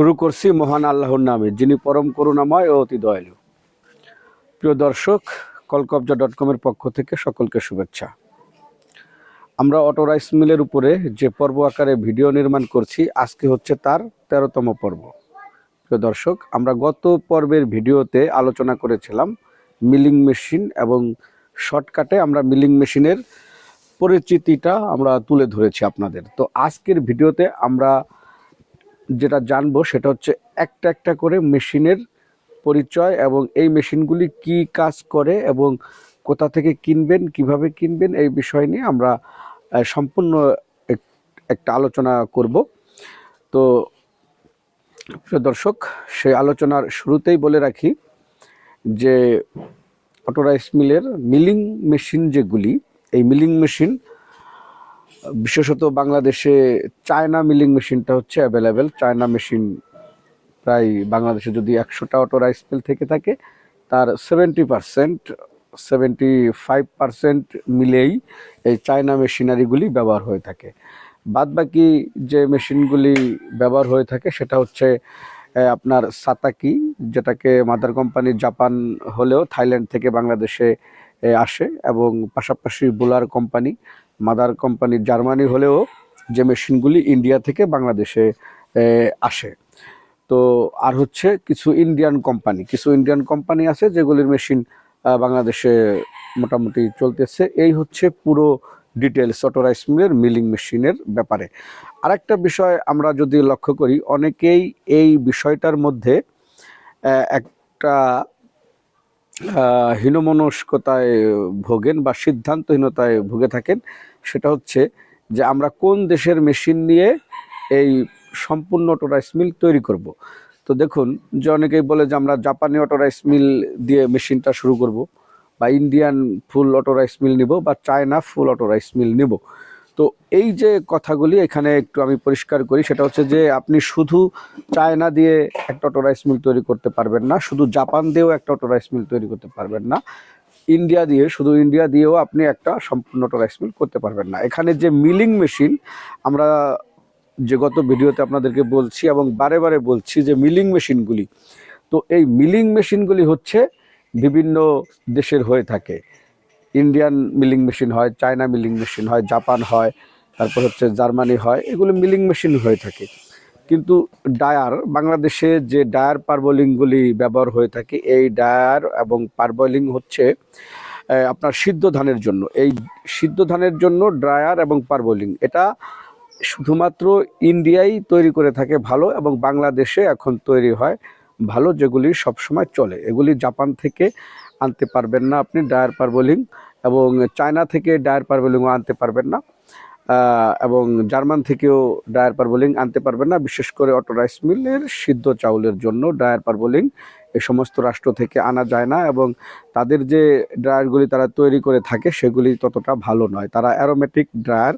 শুরু করছি মহান আল্লাহর নামে, যিনি পরম করুণাময় ও অতি দয়ালু। প্রিয় দর্শক কলকবজা ডট কমের পক্ষ থেকে সকলকে শুভেচ্ছা। আমরা অটো রাইস মিলের উপরে যে পর্ব আকারে ভিডিও নির্মাণ করছি, আজকে হচ্ছে তার তেরোতম পর্ব। প্রিয় দর্শক, আমরা গত পর্বের ভিডিওতে আলোচনা করেছিলাম মিলিং মেশিন এবং শর্টকাটে আমরা মিলিং মেশিনের পরিচিতিটা আমরা তুলে ধরেছি আপনাদের। তো আজকের ভিডিওতে আমরা যেটা জানব সেটা হচ্ছে একটা একটা করে মেশিনের পরিচয় এবং এই মেশিনগুলি কি কাজ করে এবং কোথা থেকে কিনবেন, কীভাবে কিনবেন এই বিষয় নিয়ে আমরা সম্পূর্ণ এক- একটা আলোচনা করব। তো দর্শক, সেই আলোচনার শুরুতেই বলে রাখি যে অটোরাইস মিলের মিলিং মেশিন যেগুলি, এই মিলিং মেশিন বিশেষত বাংলাদেশে চায়না মিলিং মেশিনটা হচ্ছে অ্যাভেলেবেল চায়না মেশিন প্রায় বাংলাদেশে যদি একশোটা অটো রাইস মিল থেকে থাকে, তার seventy percent seventy five percent মিলেই এই চায়না মেশিনারিগুলি ব্যবহার হয়ে থাকে। বাদবাকি যে মেশিনগুলি ব্যবহার হয়ে থাকে, সেটা হচ্ছে আপনার সাতাকি, যেটাকে মাদার কোম্পানি জাপান হলেও থাইল্যান্ড থেকে বাংলাদেশে আসে এবং পাশাপাশি Buhler company mother company Germany হলেও যে মেশিনগুলি ইন্ডিয়া থেকে বাংলাদেশে আসে। তো আর হচ্ছে কিছু ইন্ডিয়ান কোম্পানি, কিছু ইন্ডিয়ান কোম্পানি আছে যেগুলির মেশিন বাংলাদেশে মোটামুটি চলতেছে। এই হচ্ছে পুরো ডিটেলস অটোরাইস মিলের মিলিং মেশিনের ব্যাপারে। আরেকটা বিষয় আমরা যদি লক্ষ্য করি, অনেকেই এই বিষয়টার মধ্যে একটা হীনমনস্কতায় ভোগেন বা সিদ্ধান্তহীনতায় ভুগে থাকেন। সেটা হচ্ছে যে আমরা কোন দেশের মেশিন নিয়ে এই সম্পূর্ণ অটোরাইস মিল তৈরি করব। তো দেখুন, যে অনেকেই বলে যে আমরা জাপানি অটোরাইস মিল দিয়ে মেশিনটা শুরু করব বা ইন্ডিয়ান ফুল অটোরাইস মিল নিব বা চায়না ফুল অটোরাইস মিল নিব। তো এই যে কথাগুলি এখানে একটু আমি পরিষ্কার করি, সেটা হচ্ছে যে আপনি শুধু চায়না দিয়ে একটা অটোরাইস মিল তৈরি করতে পারবেন না, শুধু জাপান দিয়েও একটা অটো অটোরাইস মিল তৈরি করতে পারবেন না। ইন্ডিয়া দিয়ে, শুধু ইন্ডিয়া দিয়েও আপনি একটা সম্পূর্ণ অটোরাইস মিল করতে পারবেন না। এখানে যে মিলিং মেশিন আমরা যে গত ভিডিওতে আপনাদেরকে বলছি এবং বারে বারে বলছি যে মিলিং মেশিনগুলি তো এই মিলিং মেশিনগুলি হচ্ছে বিভিন্ন দেশের হয়ে থাকে। ইন্ডিয়ান মিলিং মেশিন হয় চায়না মিলিং মেশিন হয় জাপান হয়, তারপর হচ্ছে জার্মানি হয়, এগুলো মিলিং মেশিন হয়ে থাকে। কিন্তু ডায়ার, বাংলাদেশে যে ডায়ার পারবলিংগুলি ব্যবহার হয়ে থাকে, এই ডায়ার এবং পারবলিং হচ্ছে আপনার সিদ্ধ ধানের জন্য। এই সিদ্ধ ধানের জন্য ড্রায়ার এবং পারবলিং, এটা শুধুমাত্র ইন্ডিয়াই তৈরি করে থাকে ভালো এবং বাংলাদেশে এখন তৈরি হয় ভালো, যেগুলি সবসময় চলে। এগুলি জাপান থেকে আনতে পারবেন না আপনি ডায়ার পারবলিং এবং চায়না থেকে ডায়ার পারবলিংও আনতে পারবেন না। এবং জার্মান থেকেও ডায়ার পারবোলিং আনতে পারবেন না, বিশেষ করে অটো রাইস মিলের সিদ্ধ চাউলের জন্য ডায়ার পারবোলিং এই সমস্ত রাষ্ট্র থেকে আনা যায় না এবং তাদের যে ড্রায়ারগুলি তারা তৈরি করে থাকে সেগুলি ততটা ভালো নয়। তারা অ্যারোমেটিক ড্রায়ার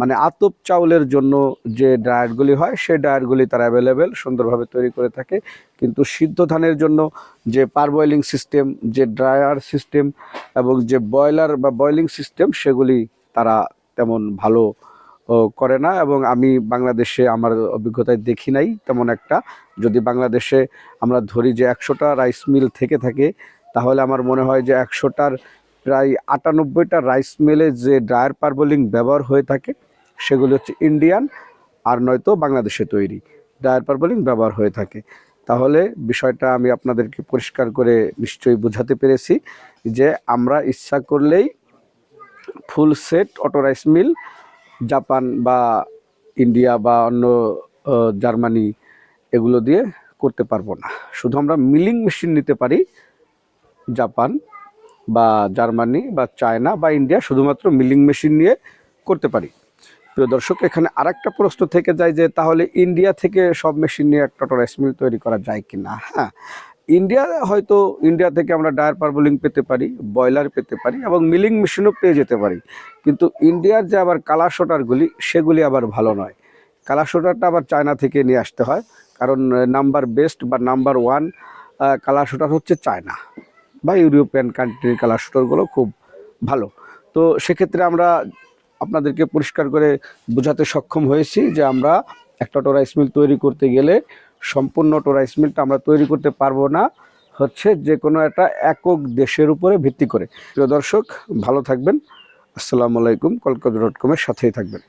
মানে আতপ চাউলের জন্য যে ড্রায়ারগুলি হয় সেই ড্রায়ারগুলি তারা অ্যাভেলেবেল, সুন্দরভাবে তৈরি করে থাকে। কিন্তু সিদ্ধ ধানের জন্য যে পারবয়েলিং সিস্টেম, যে ড্রায়ার সিস্টেম এবং যে বয়লার বা বয়লিং সিস্টেম সেগুলি তারা তেমন ভালো করে না এবং আমি বাংলাদেশে আমার অভিজ্ঞতায় দেখি নাই তেমন একটা। যদি বাংলাদেশে আমরা ধরি যে একশোটা রাইস মিল থেকে থাকে, তাহলে আমার মনে হয় যে একশোটার প্রায় আটানব্বইটা রাইস মিলে যে ড্রায়ার পারবোলিং ব্যবহার হয়ে থাকে, সেগুলি হচ্ছে ইন্ডিয়ান আর নয়তো বাংলাদেশে তৈরি ড্রায়ার পারবোলিং ব্যবহার হয়ে থাকে। তাহলে বিষয়টা আমি আপনাদেরকে পরিষ্কার করে নিশ্চয়ই বোঝাতে পেরেছি যে আমরা ইচ্ছা করলেই full set, auto rice mill, Japan বা ইন্ডিয়া বা অন্য জার্মানি এগুলো দিয়ে করতে পারব না। শুধু আমরা মিলিং মেশিন নিতে পারি জাপান বা জার্মানি বা চায়না বা ইন্ডিয়া শুধুমাত্র মিলিং মেশিন নিয়ে করতে পারি। প্রিয় দর্শক, এখানে আর একটা প্রশ্ন থেকে যায় যে তাহলে ইন্ডিয়া থেকে সব মেশিন নিয়ে একটা রাইস মিল তৈরি করা যায় কি না হ্যাঁ ইন্ডিয়া হয়তো ইন্ডিয়া থেকে আমরা ডায়ার পারবোলিং পেতে পারি বয়লার পেতে পারি এবং মিলিং মেশিনও পেয়ে যেতে পারি। কিন্তু ইন্ডিয়ার যে আবার কালার শোটারগুলি সেগুলি আবার ভালো নয়। কালার শোটারটা আবার চায়না থেকে নিয়ে আসতে হয়, কারণ নাম্বার বেস্ট বা নাম্বার ওয়ান কালার শোটার হচ্ছে চায়না বা ইউরোপিয়ান কান্ট্রির কালার শুটারগুলো খুব ভালো। তো সেক্ষেত্রে আমরা আপনাদেরকে পরিষ্কার করে বোঝাতে সক্ষম হয়েছি যে আমরা একটা অটো রাইস মিল তৈরি করতে গেলে সম্পূর্ণ রাইস মিলটা আমরা তৈরি করতে পারব না। হচ্ছে যে কোনো একটা একক দেশের উপরে ভিত্তি করে। প্রিয় দর্শক, ভালো থাকবেন। আসসালামু আলাইকুম, কলকাতা ডট কমের সাথেই থাকবেন।